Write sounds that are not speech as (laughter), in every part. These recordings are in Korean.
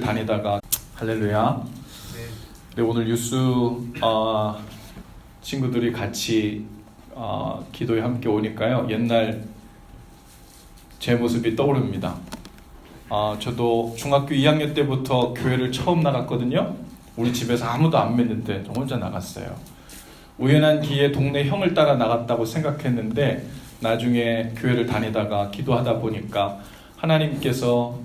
다니다가 할렐루야. 네, 오늘 뉴스 어, 친구들이 같이 어, 기도에 함께 오니까요. 옛날 제 모습이 떠오릅니다. 어, 저도 중학교 2학년 때부터 교회를 처음 나갔거든요. 우리 집에서 아무도 안 믿는데 저 혼자 나갔어요. 우연한 기회에 동네 형을 따라 나갔다고 생각했는데 나중에 교회를 다니다가 기도하다 보니까 하나님께서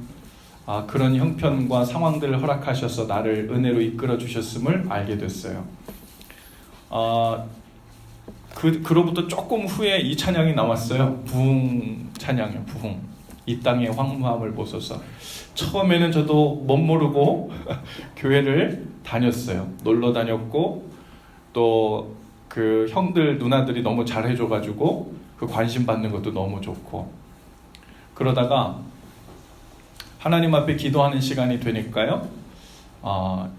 아, 그런 형편과 상황들을 허락하셔서 나를 은혜로 이끌어 주셨음을 알게 됐어요. 아, 그 그로부터 조금 후에 이 찬양이 나왔어요. 부흥 찬양이요. 부흥. 이 땅의 황무함을 보소서. 처음에는 저도 못 모르고 (laughs) 교회를 다녔어요. 놀러 다녔고 또 그 형들 누나들이 너무 잘해줘가지고 그 관심 받는 것도 너무 좋고 그러다가 하나님 앞에 기도하는 시간이 되니까요. 어,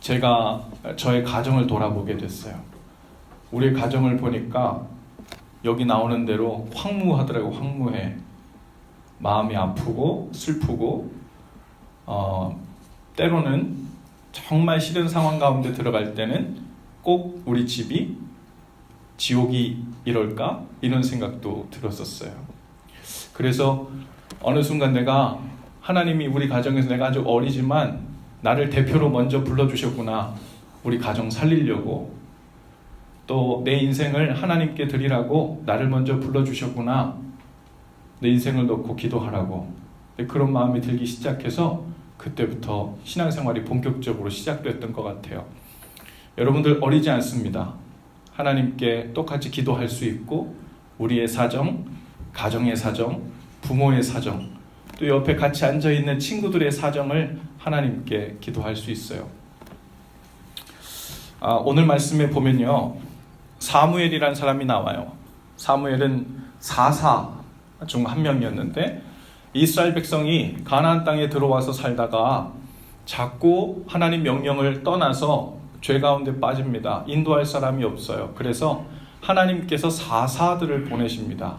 제가 저의 가정을 돌아보게 됐어요. 우리 가정을 보니까 여기 나오는 대로 황무하더라고 황무해. 마음이 아프고 슬프고 어, 때로는 정말 싫은 상황 가운데 들어갈 때는 꼭 우리 집이 지옥이 이럴까 이런 생각도 들었었어요. 그래서 어느 순간 내가 하나님이 우리 가정에서 내가 아주 어리지만 나를 대표로 먼저 불러주셨구나. 우리 가정 살리려고. 또 내 인생을 하나님께 드리라고 나를 먼저 불러주셨구나. 내 인생을 놓고 기도하라고. 그런 마음이 들기 시작해서 그때부터 신앙생활이 본격적으로 시작됐던 것 같아요. 여러분들 어리지 않습니다. 하나님께 똑같이 기도할 수 있고 우리의 사정, 가정의 사정, 부모의 사정, 또 옆에 같이 앉아 있는 친구들의 사정을 하나님께 기도할 수 있어요. 아, 오늘 말씀에 보면요, 사무엘이란 사람이 나와요. 사무엘은 사사 중 한 명이었는데 이스라엘 백성이 가나안 땅에 들어와서 살다가 자꾸 하나님 명령을 떠나서 죄 가운데 빠집니다. 인도할 사람이 없어요. 그래서 하나님께서 사사들을 보내십니다.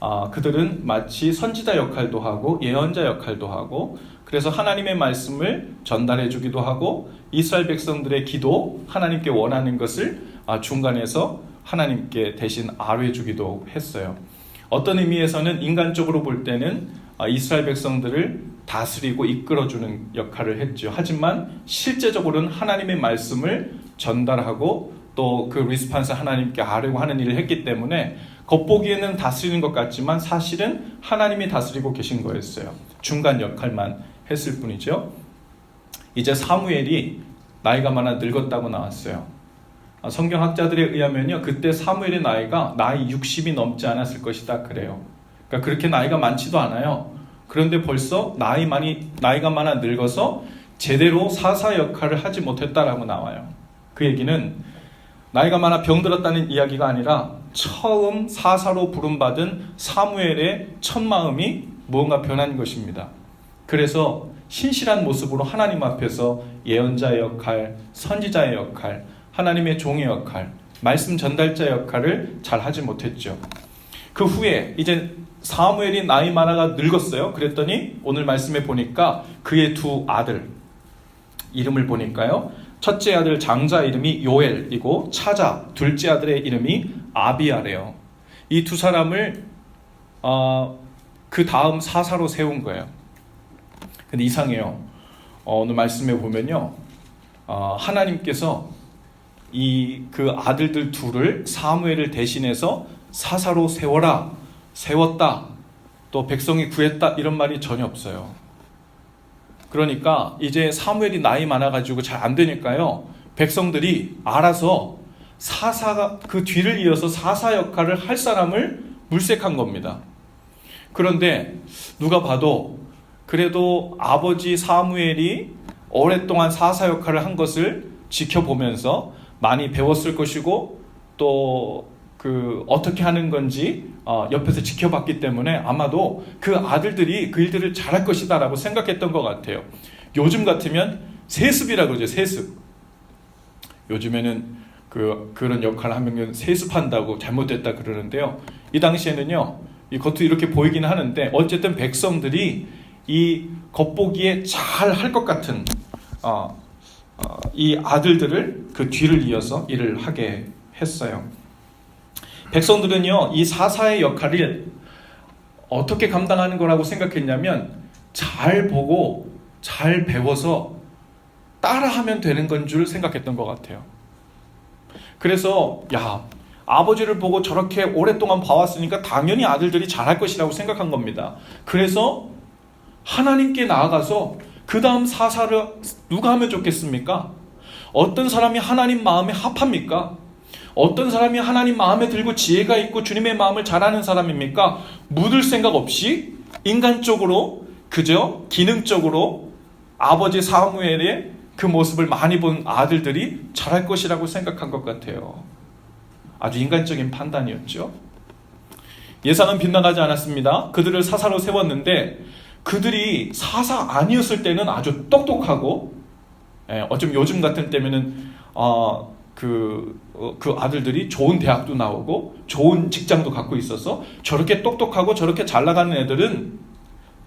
아, 그들은 마치 선지자 역할도 하고 예언자 역할도 하고 그래서 하나님의 말씀을 전달해 주기도 하고 이스라엘 백성들의 기도 하나님께 원하는 것을 아, 중간에서 하나님께 대신 아뢰 주기도 했어요. 어떤 의미에서는 인간적으로 볼 때는 아, 이스라엘 백성들을 다스리고 이끌어주는 역할을 했죠. 하지만 실제적으로는 하나님의 말씀을 전달하고 또 그 리스판스 하나님께 아뢰고 하는 일을 했기 때문에 겉보기에는 다스리는 것 같지만 사실은 하나님이 다스리고 계신 거였어요. 중간 역할만 했을 뿐이죠. 이제 사무엘이 나이가 많아 늙었다고 나왔어요. 아, 성경학자들에 의하면요, 그때 사무엘의 나이가 나이 60이 넘지 않았을 것이다 그래요. 그러니까 그렇게 나이가 많지도 않아요. 그런데 벌써 나이 많이 나이가 많아 늙어서 제대로 사사 역할을 하지 못했다라고 나와요. 그 얘기는 나이가 많아 병들었다는 이야기가 아니라 처음 사사로 부름받은 사무엘의 첫 마음이 무언가 변한 것입니다. 그래서 신실한 모습으로 하나님 앞에서 예언자의 역할, 선지자의 역할, 하나님의 종의 역할, 말씀 전달자 역할을 잘 하지 못했죠. 그 후에 이제 사무엘이 나이 많아가 늙었어요. 그랬더니 오늘 말씀에 보니까 그의 두 아들 이름을 보니까요. 첫째 아들 장자 이름이 요엘이고 차자 둘째 아들의 이름이 아비아래요. 이 두 사람을 어, 그 다음 사사로 세운 거예요. 근데 이상해요. 어, 오늘 말씀에 보면요. 어, 하나님께서 이 그 아들들 둘을 사무엘을 대신해서 사사로 세워라 세웠다 또 백성이 구했다 이런 말이 전혀 없어요. 그러니까 이제 사무엘이 나이 많아가지고 잘 안 되니까요 백성들이 알아서 사사가 그 뒤를 이어서 사사 역할을 할 사람을 물색한 겁니다. 그런데 누가 봐도 그래도 아버지 사무엘이 오랫동안 사사 역할을 한 것을 지켜보면서 많이 배웠을 것이고 또 그 어떻게 하는 건지 어, 옆에서 지켜봤기 때문에 아마도 그 아들들이 그 일들을 잘할 것이다라고 생각했던 것 같아요. 요즘 같으면 세습이라 그러죠. 세습. 요즘에는 그 그런 역할을 하면 세습한다고 잘못됐다 그러는데요. 이 당시에는요. 이 겉으로 이렇게 보이긴 하는데 어쨌든 백성들이 이 겉보기에 잘 할 것 같은 어, 어, 이 아들들을 그 뒤를 이어서 일을 하게 했어요. 백성들은요 이 사사의 역할을 어떻게 감당하는 거라고 생각했냐면 잘 보고 잘 배워서 따라하면 되는 건 줄 생각했던 것 같아요. 그래서 야 아버지를 보고 저렇게 오랫동안 봐왔으니까 당연히 아들들이 잘할 것이라고 생각한 겁니다. 그래서 하나님께 나아가서 그 다음 사사를 누가 하면 좋겠습니까? 어떤 사람이 하나님 마음에 합합니까? 어떤 사람이 하나님 마음에 들고 지혜가 있고 주님의 마음을 잘하는 사람입니까? 묻을 생각 없이 인간적으로 그저 기능적으로 아버지 사무엘의 그 모습을 많이 본 아들들이 잘할 것이라고 생각한 것 같아요. 아주 인간적인 판단이었죠. 예상은 빗나가지 않았습니다. 그들을 사사로 세웠는데 그들이 사사 아니었을 때는 아주 똑똑하고 예, 어쩜 요즘 같은 때면은 어, 그, 어, 그 아들들이 좋은 대학도 나오고 좋은 직장도 갖고 있어서 저렇게 똑똑하고 저렇게 잘 나가는 애들은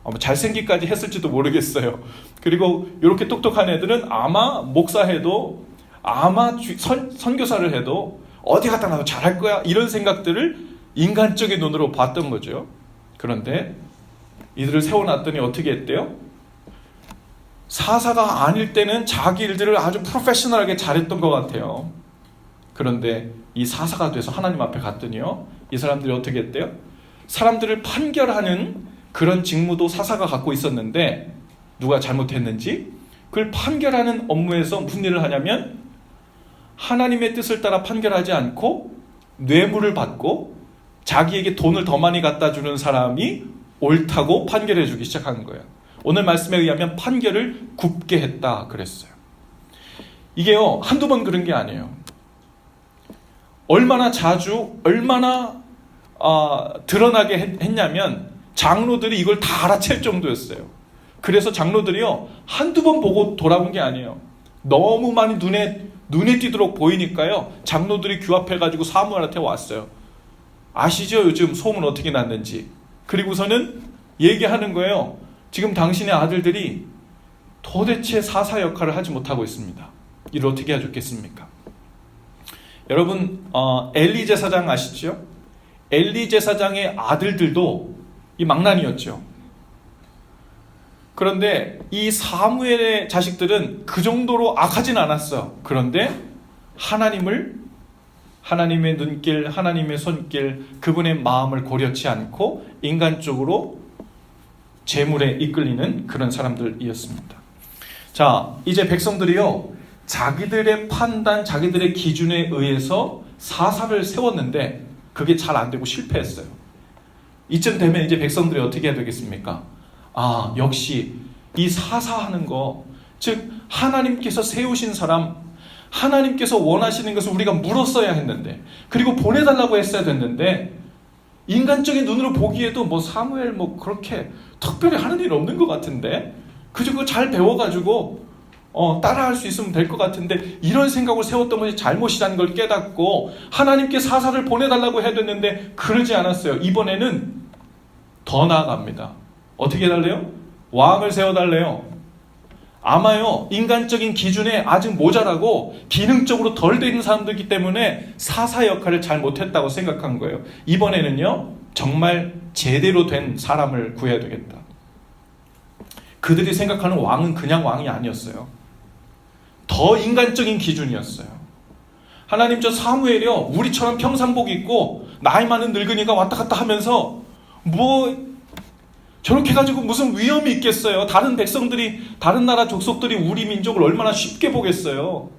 어, 뭐 잘생기까지 했을지도 모르겠어요. 그리고 이렇게 똑똑한 애들은 아마 목사해도 아마 주- 선, 선교사를 해도 어디 갔다 나도 잘할 거야 이런 생각들을 인간적인 눈으로 봤던 거죠. 그런데 이들을 세워놨더니 어떻게 했대요? 사사가 아닐 때는 자기 일들을 아주 프로페셔널하게 잘했던 것 같아요. 그런데 이 사사가 돼서 하나님 앞에 갔더니요. 이 사람들이 어떻게 했대요? 사람들을 판결하는 그런 직무도 사사가 갖고 있었는데 누가 잘못했는지 그걸 판결하는 업무에서 무슨 일을 하냐면 하나님의 뜻을 따라 판결하지 않고 뇌물을 받고 자기에게 돈을 더 많이 갖다 주는 사람이 옳다고 판결해 주기 시작한 거예요. 오늘 말씀에 의하면 판결을 굽게 했다 그랬어요. 이게요, 한두 번 그런 게 아니에요. 얼마나 자주, 얼마나 아, 드러나게 했, 했냐면 장로들이 이걸 다 알아챌 정도였어요. 그래서 장로들이요, 한두 번 보고 돌아온 게 아니에요. 너무 많이 눈에, 눈에 띄도록 보이니까요, 장로들이 규합해 가지고 사무엘한테 왔어요. 아시죠? 요즘 소문 어떻게 났는지. 그리고서는 얘기하는 거예요. 지금 당신의 아들들이 도대체 사사 역할을 하지 못하고 있습니다. 이를 어떻게 해야 좋겠습니까? 여러분, 어, 엘리 제사장 아시죠? 엘리 제사장의 아들들도 이 망난이었죠. 그런데 이 사무엘의 자식들은 그 정도로 악하진 않았어요. 그런데 하나님을 하나님의 눈길, 하나님의 손길, 그분의 마음을 고려치 않고 인간적으로 재물에 이끌리는 그런 사람들이었습니다. 자, 이제 백성들이요, 자기들의 판단, 자기들의 기준에 의해서 사사를 세웠는데 그게 잘 안 되고 실패했어요. 이쯤 되면 이제 백성들이 어떻게 해야 되겠습니까? 아, 역시 이 사사하는 거, 즉, 하나님께서 세우신 사람, 하나님께서 원하시는 것을 우리가 물었어야 했는데, 그리고 보내달라고 했어야 됐는데, 인간적인 눈으로 보기에도 뭐 사무엘 뭐 그렇게 특별히 하는 일 없는 것 같은데, 그저 그거 잘 배워가지고, 어, 따라할 수 있으면 될 것 같은데, 이런 생각을 세웠던 것이 잘못이라는 걸 깨닫고, 하나님께 사사를 보내달라고 해야 됐는데, 그러지 않았어요. 이번에는 더 나아갑니다. 어떻게 해달래요? 왕을 세워달래요. 아마요, 인간적인 기준에 아직 모자라고 기능적으로 덜 되는 사람들이기 때문에 사사 역할을 잘 못했다고 생각한 거예요. 이번에는요, 정말 제대로 된 사람을 구해야 되겠다. 그들이 생각하는 왕은 그냥 왕이 아니었어요. 더 인간적인 기준이었어요. 하나님 저 사무엘이요, 우리처럼 평상복 입고 나이 많은 늙은이가 왔다 갔다 하면서 뭐 저렇게 가지고 무슨 위험이 있겠어요? 다른 백성들이, 다른 나라 족속들이 우리 민족을 얼마나 쉽게 보겠어요?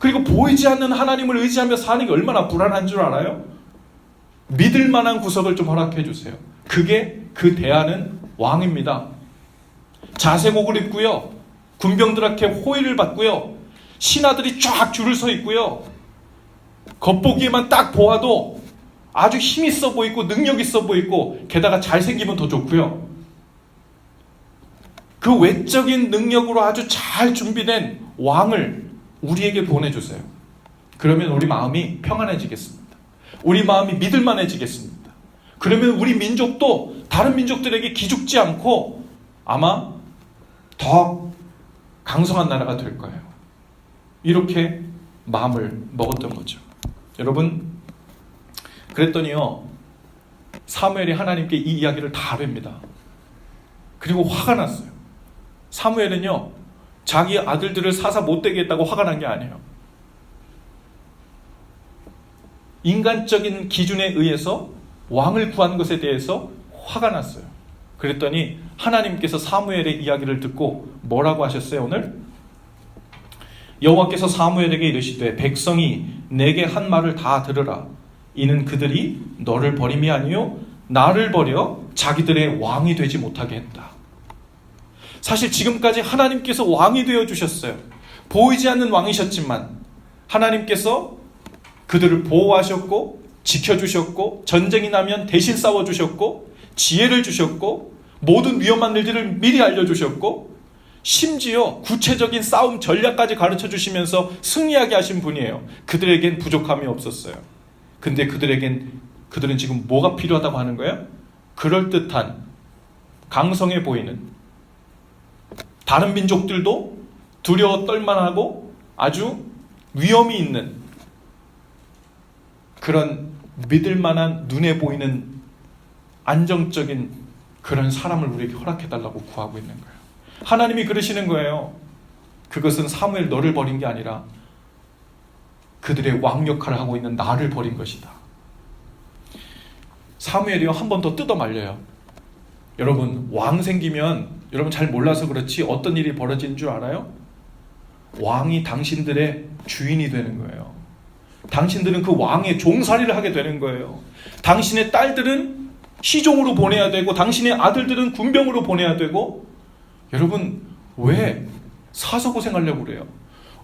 그리고 보이지 않는 하나님을 의지하며 사는 게 얼마나 불안한 줄 알아요? 믿을 만한 구석을 좀 허락해 주세요. 그게 그 대하는 왕입니다. 자세곡을 입고요. 군병들한테 호의를 받고요. 신하들이 쫙 줄을 서 있고요. 겉보기에만 딱 보아도 아주 힘 있어 보이고 능력 있어 보이고 게다가 잘생기면 더 좋고요. 그 외적인 능력으로 아주 잘 준비된 왕을 우리에게 보내주세요. 그러면 우리 마음이 평안해지겠습니다. 우리 마음이 믿을만해지겠습니다. 그러면 우리 민족도 다른 민족들에게 기죽지 않고 아마 더 강성한 나라가 될 거예요. 이렇게 마음을 먹었던 거죠. 여러분, 그랬더니요, 사무엘이 하나님께 이 이야기를 다 합니다. 그리고 화가 났어요. 사무엘은요, 자기 아들들을 사사 못되게 했다고 화가 난 게 아니에요. 인간적인 기준에 의해서 왕을 구한 것에 대해서 화가 났어요. 그랬더니 하나님께서 사무엘의 이야기를 듣고 뭐라고 하셨어요, 오늘? 여호와께서 사무엘에게 이르시되 백성이 내게 한 말을 다 들으라. 이는 그들이 너를 버림이 아니요 나를 버려 자기들의 왕이 되지 못하게 했다. 사실 지금까지 하나님께서 왕이 되어 주셨어요. 보이지 않는 왕이셨지만 하나님께서 그들을 보호하셨고 지켜주셨고 전쟁이 나면 대신 싸워주셨고 지혜를 주셨고 모든 위험한 일들을 미리 알려주셨고 심지어 구체적인 싸움 전략까지 가르쳐 주시면서 승리하게 하신 분이에요. 그들에겐 부족함이 없었어요. 근데 그들에겐 그들은 지금 뭐가 필요하다고 하는 거예요? 그럴듯한 강성해 보이는 다른 민족들도 두려워 떨만하고 아주 위험이 있는 그런 믿을 만한 눈에 보이는 안정적인 그런 사람을 우리에게 허락해 달라고 구하고 있는 거예요. 하나님이 그러시는 거예요. 그것은 사무엘 너를 버린 게 아니라 그들의 왕 역할을 하고 있는 나를 버린 것이다. 사무엘이요 한 번 더 뜯어 말려요. 여러분 왕 생기면 여러분 잘 몰라서 그렇지 어떤 일이 벌어지는 줄 알아요? 왕이 당신들의 주인이 되는 거예요. 당신들은 그 왕의 종살이를 하게 되는 거예요. 당신의 딸들은 시종으로 보내야 되고 당신의 아들들은 군병으로 보내야 되고 여러분 왜 사서 고생하려고 그래요?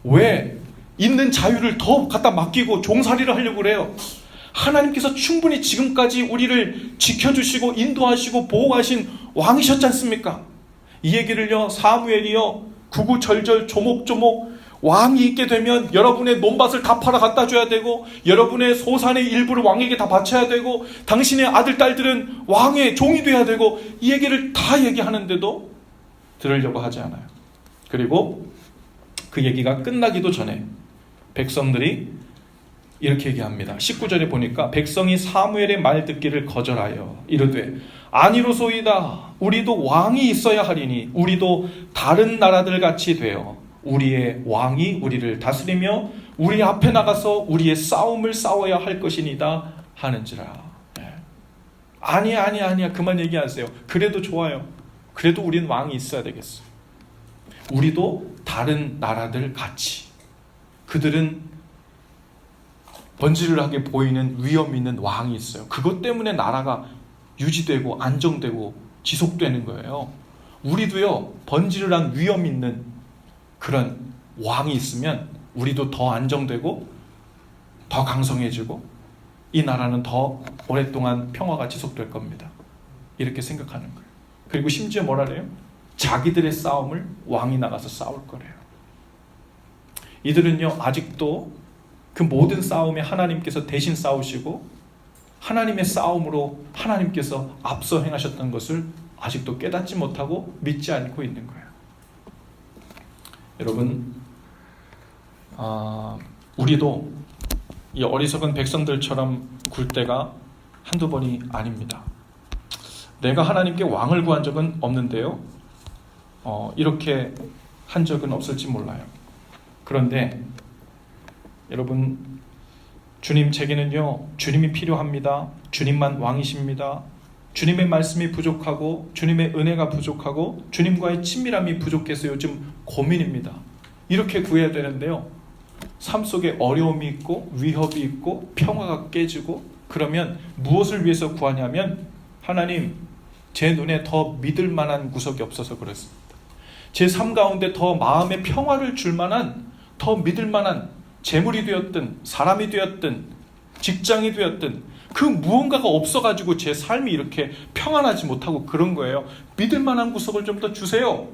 왜 있는 자유를 더 갖다 맡기고 종살이를 하려고 그래요? 하나님께서 충분히 지금까지 우리를 지켜주시고 인도하시고 보호하신 왕이셨지 않습니까? 이 얘기를요 사무엘이요 구구절절 조목조목 왕이 있게 되면 여러분의 논밭을 다 팔아 갖다 줘야 되고 여러분의 소산의 일부를 왕에게 다 바쳐야 되고 당신의 아들 딸들은 왕의 종이 돼야 되고 이 얘기를 다 얘기하는데도 들으려고 하지 않아요. 그리고 그 얘기가 끝나기도 전에 백성들이 이렇게 얘기합니다. 19절에 보니까 백성이 사무엘의 말 듣기를 거절하여 이르되 아니로소이다 우리도 왕이 있어야 하리니 우리도 다른 나라들 같이 되어 우리의 왕이 우리를 다스리며 우리 앞에 나가서 우리의 싸움을 싸워야 할 것이니다 하는지라. 네. 아니야 아니야 아니야 그만 얘기하세요. 그래도 좋아요. 그래도 우린 왕이 있어야 되겠어. 우리도 다른 나라들 같이 그들은 번지르하게 보이는 위험 있는 왕이 있어요. 그것 때문에 나라가 유지되고 안정되고 지속되는 거예요. 우리도요 번지르한 위험 있는 그런 왕이 있으면 우리도 더 안정되고 더 강성해지고 이 나라는 더 오랫동안 평화가 지속될 겁니다. 이렇게 생각하는 거예요. 그리고 심지어 뭐라 그래요? 자기들의 싸움을 왕이 나가서 싸울 거래요. 이들은요 아직도 그 모든 싸움에 하나님께서 대신 싸우시고 하나님의 싸움으로 하나님께서 앞서 행하셨던 것을 아직도 깨닫지 못하고 믿지 않고 있는 거예요. 여러분, 아, 우리도 이 어리석은 백성들처럼 굴 때가 한두 번이 아닙니다. 내가 하나님께 왕을 구한 적은 없는데요. 어, 이렇게 한 적은 없을지 몰라요. 그런데 여러분 주님 제게는요 주님이 필요합니다. 주님만 왕이십니다. 주님의 말씀이 부족하고 주님의 은혜가 부족하고 주님과의 친밀함이 부족해서 요즘 고민입니다. 이렇게 구해야 되는데요. 삶 속에 어려움이 있고 위협이 있고 평화가 깨지고 그러면 무엇을 위해서 구하냐면 하나님 제 눈에 더 믿을 만한 구석이 없어서 그렇습니다. 제 삶 가운데 더 마음의 평화를 줄 만한 더 믿을 만한 재물이 되었든 사람이 되었든 직장이 되었든 그 무언가가 없어가지고 제 삶이 이렇게 평안하지 못하고 그런 거예요. 믿을 만한 구석을 좀 더 주세요.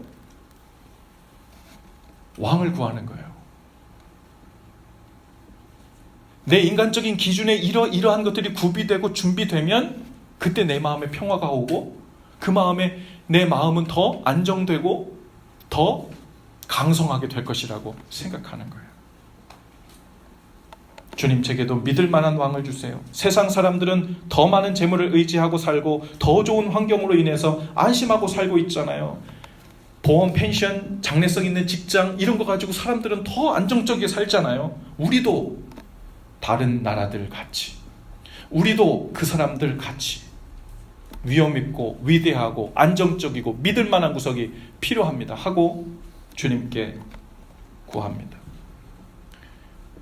왕을 구하는 거예요. 내 인간적인 기준에 이러, 이러한 것들이 구비되고 준비되면 그때 내 마음에 평화가 오고 그 마음에 내 마음은 더 안정되고 더 강성하게 될 것이라고 생각하는 거예요. 주님 제게도 믿을 만한 왕을 주세요. 세상 사람들은 더 많은 재물을 의지하고 살고 더 좋은 환경으로 인해서 안심하고 살고 있잖아요. 보험, 펜션, 장래성 있는 직장 이런 거 가지고 사람들은 더 안정적이게 살잖아요. 우리도 다른 나라들 같이 우리도 그 사람들 같이 위험 있고 위대하고 안정적이고 믿을 만한 구석이 필요합니다. 하고 주님께 구합니다.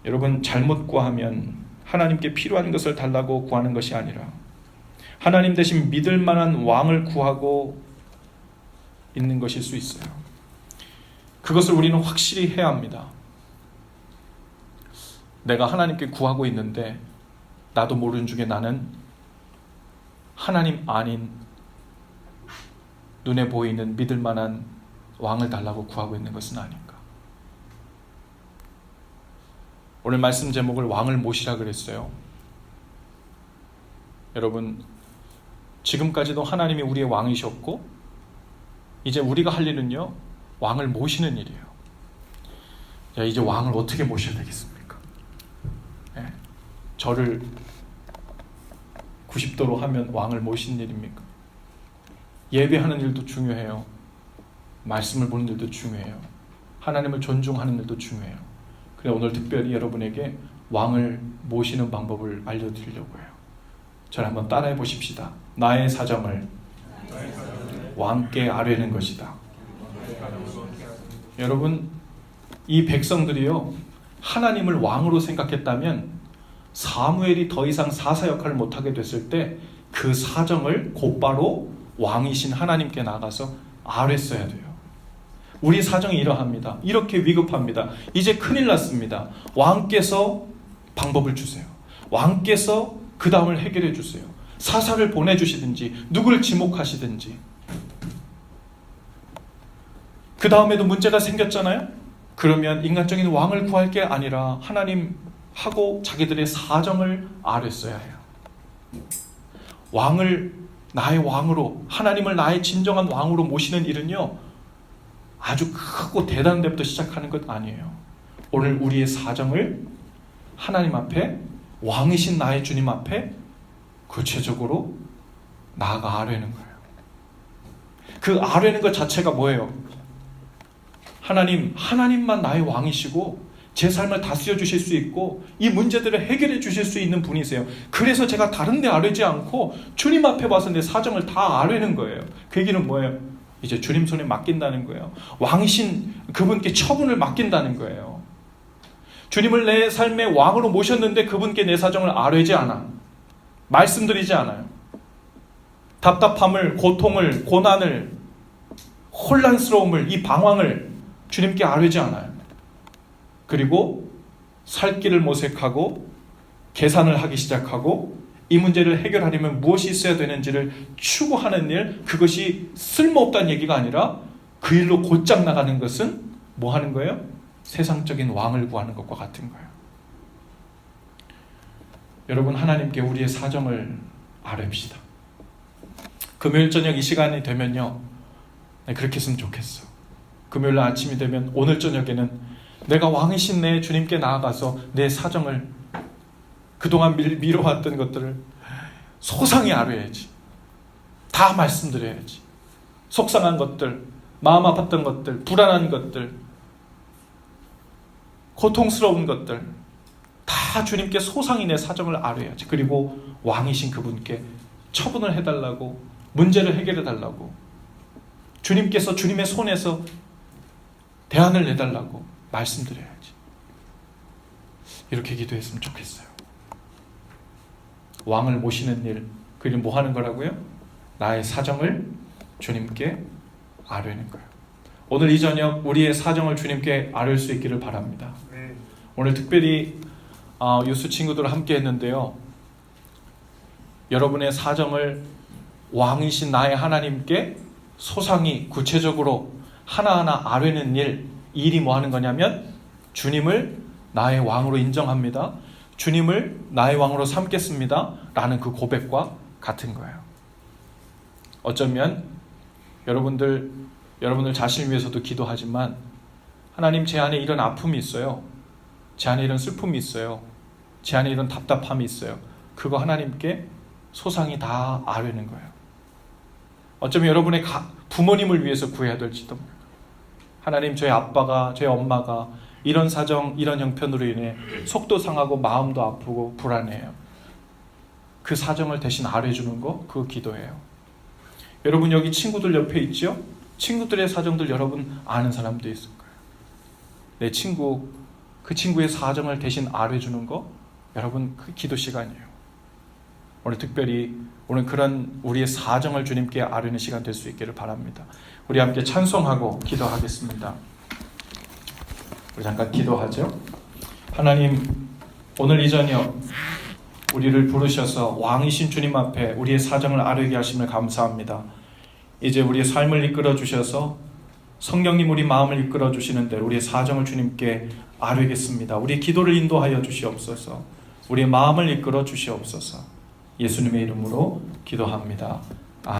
여러분 잘못 구하면 하나님께 필요한 것을 달라고 구하는 것이 아니라 하나님 대신 믿을 만한 왕을 구하고 있는 것일 수 있어요. 그것을 우리는 확실히 해야 합니다. 내가 하나님께 구하고 있는데 나도 모르는 중에 나는 하나님 아닌 눈에 보이는 믿을 만한 왕을 달라고 구하고 있는 것은 아닌가. 오늘 말씀 제목을 왕을 모시라 그랬어요. 여러분, 지금까지도 하나님이 우리의 왕이셨고, 이제 우리가 할 일은요, 왕을 모시는 일이에요. 자, 이제 왕을 어떻게 모셔야 되겠습니까? 예? 저를 90도로 하면 왕을 모시는 일입니까? 예배하는 일도 중요해요. 말씀을 보는 일도 중요해요. 하나님을 존중하는 일도 중요해요. 그래 오늘 특별히 여러분에게 왕을 모시는 방법을 알려드리려고 해요. 저를 한번 따라해 보십시다. 나의 사정을 왕께 아뢰는 것이다. 여러분 이 백성들이요 하나님을 왕으로 생각했다면 사무엘이 더 이상 사사 역할을 못하게 됐을 때 그 사정을 곧바로 왕이신 하나님께 나가서 아뢰어야 돼요. 우리 사정이 이러합니다. 이렇게 위급합니다. 이제 큰일 났습니다. 왕께서 방법을 주세요. 왕께서 그 다음을 해결해 주세요. 사사를 보내주시든지 누구를 지목하시든지 그 다음에도 문제가 생겼잖아요. 그러면 인간적인 왕을 구할 게 아니라 하나님 하고 자기들의 사정을 아뢰어야 해요. 왕을 나의 왕으로 하나님을 나의 진정한 왕으로 모시는 일은요. 아주 크고 대단한 데부터 시작하는 것 아니에요. 오늘 우리의 사정을 하나님 앞에 왕이신 나의 주님 앞에 구체적으로 나아가 아뢰는 거예요. 그 아뢰는 것 자체가 뭐예요? 하나님, 하나님만 나의 왕이시고 제 삶을 다스려 주실 수 있고 이 문제들을 해결해 주실 수 있는 분이세요. 그래서 제가 다른 데 아뢰지 않고 주님 앞에 와서 내 사정을 다 아뢰는 거예요. 그 얘기는 뭐예요? 이제 주님 손에 맡긴다는 거예요. 왕이신 그분께 처분을 맡긴다는 거예요. 주님을 내 삶의 왕으로 모셨는데 그분께 내 사정을 아뢰지 않아. 말씀드리지 않아요. 답답함을, 고통을, 고난을, 혼란스러움을, 이 방황을 주님께 아뢰지 않아요. 그리고 살 길을 모색하고 계산을 하기 시작하고 이 문제를 해결하려면 무엇이 있어야 되는지를 추구하는 일, 그것이 쓸모없다는 얘기가 아니라 그 일로 곧장 나가는 것은 뭐 하는 거예요? 세상적인 왕을 구하는 것과 같은 거예요. 여러분, 하나님께 우리의 사정을 아뢰시다 금요일 저녁 이 시간이 되면요. 네, 그렇게 했으면 좋겠어. 금요일 아침이 되면 오늘 저녁에는 내가 왕이신 내 주님께 나아가서 내 사정을 그동안 밀, 미뤄왔던 것들을 소상히 아뢰야지. 다 말씀드려야지. 속상한 것들, 마음 아팠던 것들, 불안한 것들, 고통스러운 것들, 다 주님께 소상히 내 사정을 아뢰야지. 그리고 왕이신 그분께 처분을 해달라고, 문제를 해결해달라고, 주님께서 주님의 손에서 대안을 내달라고 말씀드려야지. 이렇게 기도했으면 좋겠어요. 왕을 모시는 일, 그게 뭐 하는 거라고요? 나의 사정을 주님께 아뢰는 거예요. 오늘 이 저녁 우리의 사정을 주님께 아뢰 수 있기를 바랍니다. 네. 오늘 특별히 어, 유수 친구들 함께 했는데요. 여러분의 사정을 왕이신 나의 하나님께 소상히 구체적으로 하나하나 아뢰는 일, 일이 뭐 하는 거냐면 주님을 나의 왕으로 인정합니다. 주님을 나의 왕으로 삼겠습니다. 라는 그 고백과 같은 거예요. 어쩌면 여러분들 여러분들 자신을 위해서도 기도하지만 하나님 제 안에 이런 아픔이 있어요. 제 안에 이런 슬픔이 있어요. 제 안에 이런 답답함이 있어요. 그거 하나님께 소상히 다 아뢰는 거예요. 어쩌면 여러분의 가- 부모님을 위해서 구해야 될지도 모르고 하나님 저희 아빠가 저희 엄마가 이런 사정 이런 형편으로 인해 속도 상하고 마음도 아프고 불안해요. 그 사정을 대신 아뢰주는 거 그거 기도예요. 여러분 여기 친구들 옆에 있죠? 친구들의 사정들 여러분 아는 사람도 있을 거예요. 내 친구 그 친구의 사정을 대신 아뢰주는 거 여러분 그 기도 시간이에요. 오늘 특별히 오늘 그런 우리의 사정을 주님께 아뢰는 시간 될 수 있기를 바랍니다. 우리 함께 찬송하고 기도하겠습니다. 우리 잠깐 기도하죠. 하나님 오늘 이 저녁 우리를 부르셔서 왕이신 주님 앞에 우리의 사정을 아뢰게 하심을 감사합니다. 이제 우리의 삶을 이끌어 주셔서 성령님 우리 마음을 이끌어 주시는 대로 우리의 사정을 주님께 아뢰겠습니다. 우리 기도를 인도하여 주시옵소서. 우리의 마음을 이끌어 주시옵소서. 예수님의 이름으로 기도합니다.